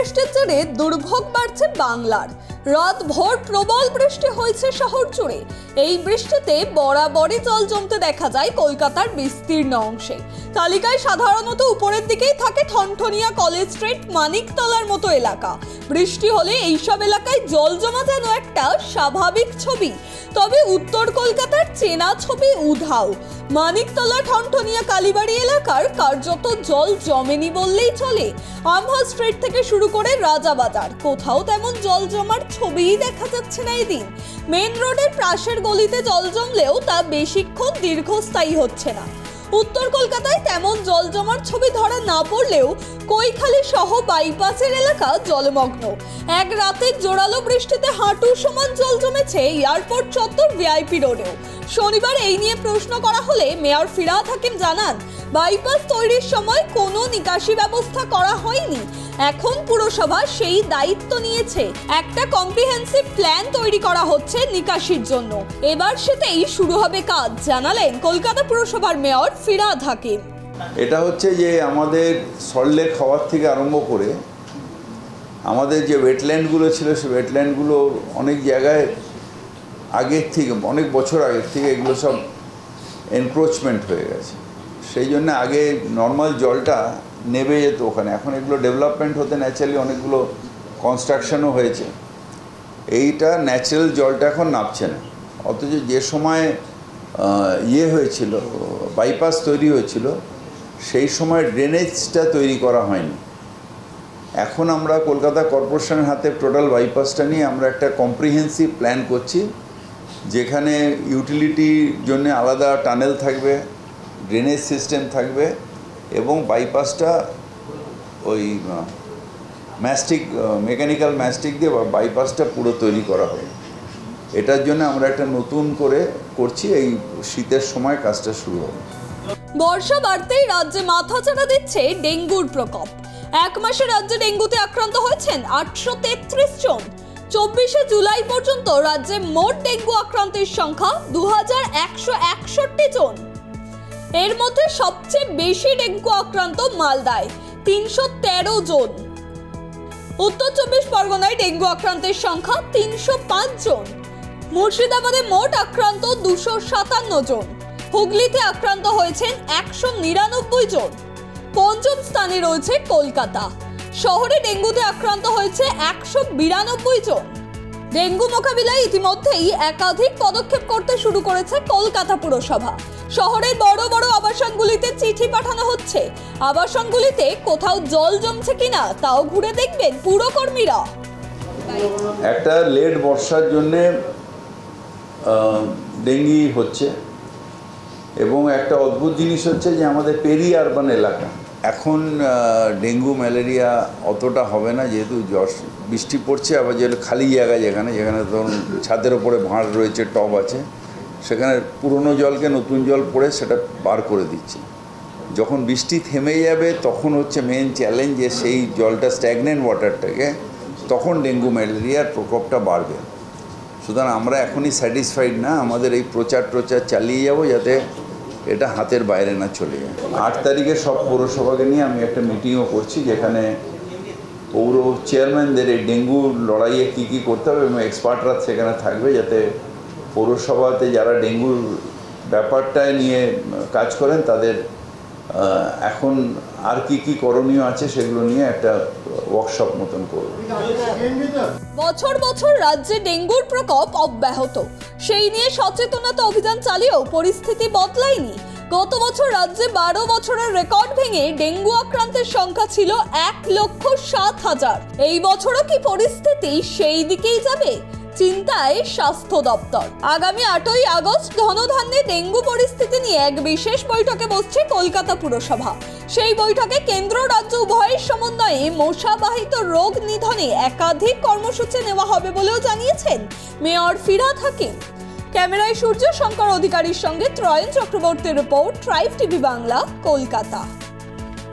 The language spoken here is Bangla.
বৃষ্টির জেরে দুর্ভোগ বাড়ছে বাংলার। রাত ভোর প্রবল বৃষ্টি হয়েছে শহর জুড়ে। এই বৃষ্টিতে বরাবরই জল জমতে দেখা যায় কলকাতার বিস্তীর্ণ অংশে। তালিকায় সাধারণত উপরের দিকেই থাকে ঠনঠনিয়া কলেজ স্ট্রিট, মানিকতলার মতো এলাকা। বৃষ্টি হলে এইসব এলাকায় জল জমা যেন একটা স্বাভাবিক ছবি। তবে উত্তর কলকাতার চেনা ছবি উধাও। মানিকতলা ঠনঠনিয়া কালীবাড়ি এলাকার কার্যত জল জমেনি বললেই চলে। আমহা স্ট্রিট থেকে শুরু করে রাজাবাজার, কোথাও তেমন জল জমার ছবিই দেখা যাচ্ছে না এদিন। মেন রোডের পাশের গলিতে জল জমলেও তা বেশিক্ষণ দীর্ঘস্থায়ী হচ্ছে না। উত্তর কলকাতায় তেমন জল জমার ছবি ধরা না পড়লেও কৈখালী সহ বাইপাসের এলাকা জলমগ্ন। এক রাতের জোরালো বৃষ্টিতে হাঁটুর সমান জল জমেছে এয়ারপোর্ট চত্বর ভিআইপি রোডেও। শনিবার এই নিয়ে প্রশ্ন করা হলে মেয়র ফিরাদ হাকিম জানান, বাইপাস তৈরির সময় কোনো নিকাশি ব্যবস্থা করা হয়নি। এখন পুরসভা সেই দায়িত্ব নিয়েছে। একটা কম্প্রিহেন্সিভ প্ল্যান তৈরি করা হচ্ছে নিকাশির জন্য। এবার সেটাই শুরু হবে কাজ, জানালেন কলকাতা পুরসভার মেয়র ফিরাদ হাকিম। এটা হচ্ছে যে আমাদের সল্টলেক হওয়ার থেকে আরম্ভ করে, আমাদের যে ওয়েটল্যান্ডগুলো ছিল সেই ওয়েটল্যান্ডগুলো অনেক জায়গায় আগের থেকে, অনেক বছর আগের থেকে এগুলো সব এনক্রোচমেন্ট হয়ে গেছে। সেই জন্য আগে নর্মাল জলটা নেবে যেত ওখানে। এখন এগুলো ডেভেলপমেন্ট হতে ন্যাচারালি অনেকগুলো কনস্ট্রাকশনও হয়েছে। এইটা ন্যাচারাল জলটা এখন নামছে না। অথচ যে সময় ইয়ে হয়েছিল বাইপাস তৈরি হয়েছিল, সেই সময় ড্রেনেজটা তৈরি করা হয়নি। এখন আমরা কলকাতা কর্পোরেশনের হাতে টোটাল বাইপাসটা নিয়ে আমরা একটা কম্প্রিহেন্সিভ প্ল্যান করছি, যেখানে ইউটিলিটির জন্য আলাদা টানেল থাকবে ড্রেনেজ সিস্টেম থাকবে এবং বাইপাসটা ওই ম্যাস্টিক মেকানিক্যাল ম্যাস্টিক দিয়ে বাইপাসটা পুরো তৈরি করা হবে এটার জন্য আমরা একটা নতুন করে করছি, এই শীতের সময় কাজটা শুরু হবে। বর্ষা বাড়তেই রাজ্যে মাথা মাথাচাড়া দিচ্ছে ডেঙ্গুর প্রকোপ। এক মাসে রাজ্যে ডেঙ্গুতে আক্রান্ত হয়েছেন আটশো তেত্রিশ জন। চব্বিশে জুলাই পর্যন্ত রাজ্যে মোট ডেঙ্গু আক্রান্তের সংখ্যা দু হাজার একশো একষট্টি জন। এর মধ্যে সবচেয়ে বেশি ডেঙ্গু আক্রান্ত মালদায়, তিনশো তেরো জন। উত্তর চব্বিশ পরগনায় ডেঙ্গু আক্রান্তের সংখ্যা তিনশো পাঁচ জন। মুর্শিদাবাদে মোট আক্রান্ত দুশো সাতান্ন জন। হুগলিতে আক্রান্ত হয়েছেন একশো নিরানব্বই জন। পঞ্চম স্থানে রয়েছে কলকাতা। শহরে ডেঙ্গুতে আক্রান্ত হয়েছে একশো বিরানব্বই জন। ডেঙ্গু মোকাবিলায় ইতিমধ্যেই একাধিক পদক্ষেপ করতে শুরু করেছে কলকাতা পুরসভা। শহরের বড় বড় আবাসনগুলিতে চিঠি পাঠানো হচ্ছে। আবাসনগুলিতে কোথাও জল জমছে কিনা তাও ঘুরে দেখবেন পুরকর্মীরা। একটা লেট বর্ষার জন্যে ডেঙ্গি হচ্ছে। এবং একটা অদ্ভুত জিনিস হচ্ছে যে আমাদের পেরি আরবান এলাকা এখন ডেঙ্গু, ম্যালেরিয়া অতটা হবে না, যেহেতু জশ বৃষ্টি পড়ছে, আবার যে খালি জায়গা যেখানে যেখানে ধরুন ছাদের ওপরে ভাঁড় রয়েছে, টব আছে, সেখানে পুরনো জলকে নতুন জল পড়ে সেটা বার করে দিচ্ছে। যখন বৃষ্টি থেমে যাবে, তখন হচ্ছে মেন চ্যালেঞ্জ যে সেই জলটা স্ট্যাগনেন্ট ওয়াটারটাকে তখন ডেঙ্গু, ম্যালেরিয়ার প্রকোপটা বাড়বে। সুতরাং আমরা এখনই স্যাটিসফাইড না, আমাদের এই প্রচার প্রচার চালিয়ে যাব যাতে এটা হাতের বাইরে না চলে যায়। আট তারিখে সব পৌরসভাকে নিয়ে আমি একটা মিটিংও করছি, যেখানে পৌর চেয়ারম্যানদের এই ডেঙ্গু লড়াইয়ে কী কী করতে হবে এবং এক্সপার্টরা সেখানে থাকবে যাতে পৌরসভাতে যারা ডেঙ্গুর ব্যাপারটায় নিয়ে কাজ করেন, তাদের এখন আর কি কি করণীয় আছে সেগুলো নিয়ে একটা ওয়ার্কশপ মতন বছর বছর রাজ্যে ডেঙ্গুর প্রকোপ অব্যাহত। সেই নিয়ে সচেতনতা অভিযান চালিয়েও পরিস্থিতি বদলায়নি। গত বছর রাজ্যে বারো বছরের রেকর্ড ভেঙে ডেঙ্গু আক্রান্তের সংখ্যা ছিল এক লক্ষ সাত হাজার। এই বছরও কি পরিস্থিতি সেই দিকেই যাবে? চিন্তায় স্বাস্থ্য দপ্তর। আগামী আটই আগস্ট ধনধান্যে ডেঙ্গু পরিস্থিতি নিয়ে এক বিশেষ বৈঠকে বসছে কলকাতা পুরসভা। সেই বৈঠকে কেন্দ্র, রাজ্য উভয়ের সমন্বয়ে মশাবাহিত রোগ নিধনে একাধিক কর্মসূচি নেওয়া হবে বলেও জানিয়েছেন মেয়র ফিরাদ থাকে ক্যামেরায় সূর্য শঙ্কর অধিকারীর সঙ্গে ত্রয়ন চক্রবর্তীর report tribe TV Bangla, Kolkata.